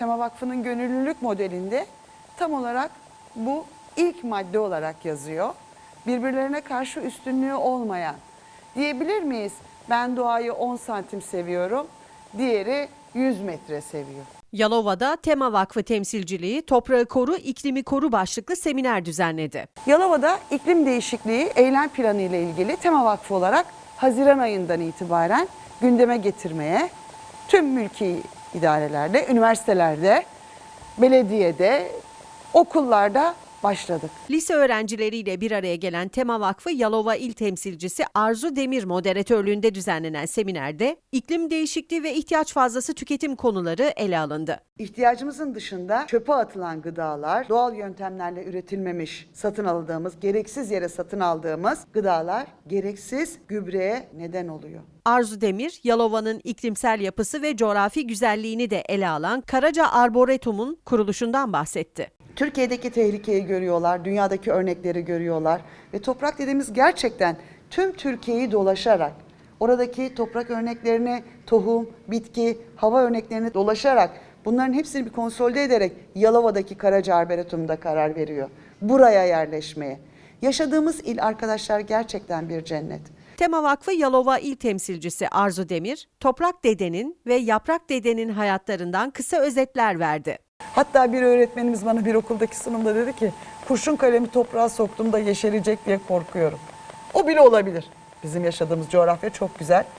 Tema Vakfı'nın gönüllülük modelinde tam olarak bu ilk madde olarak yazıyor. Birbirlerine karşı üstünlüğü olmayan. Diyebilir miyiz? Ben doğayı 10 santim seviyorum, diğeri 100 metre seviyor. Yalova'da Tema Vakfı temsilciliği Toprağı Koru, İklimi Koru başlıklı seminer düzenledi. Yalova'da iklim değişikliği eylem planı ile ilgili Tema Vakfı olarak Haziran ayından itibaren gündeme getirmeye tüm mülki idarelerde, üniversitelerde, belediyede, okullarda başladık. Lise öğrencileriyle bir araya gelen Tema Vakfı Yalova İl Temsilcisi Arzu Demir moderatörlüğünde düzenlenen seminerde iklim değişikliği ve ihtiyaç fazlası tüketim konuları ele alındı. İhtiyacımızın dışında çöpe atılan gıdalar, doğal yöntemlerle üretilmemiş, satın aldığımız, gereksiz yere satın aldığımız gıdalar gereksiz gübreye neden oluyor. Arzu Demir, Yalova'nın iklimsel yapısı ve coğrafi güzelliğini de ele alan Karaca Arboretum'un kuruluşundan bahsetti. Türkiye'deki tehlikeyi görüyorlar, dünyadaki örnekleri görüyorlar ve toprak dediğimiz gerçekten tüm Türkiye'yi dolaşarak oradaki toprak örneklerini, tohum, bitki, hava örneklerini dolaşarak bunların hepsini bir konsolide ederek Yalova'daki Karaca Arboretum'da karar veriyor. Buraya yerleşmeye. Yaşadığımız il arkadaşlar gerçekten bir cennet. Tema Vakfı Yalova İl Temsilcisi Arzu Demir, Toprak Dede'nin ve Yaprak Dede'nin hayatlarından kısa özetler verdi. Hatta bir öğretmenimiz bana bir okuldaki sunumda dedi ki kurşun kalemi toprağa soktuğumda yeşerecek diye korkuyorum. O bile olabilir. Bizim yaşadığımız coğrafya çok güzel.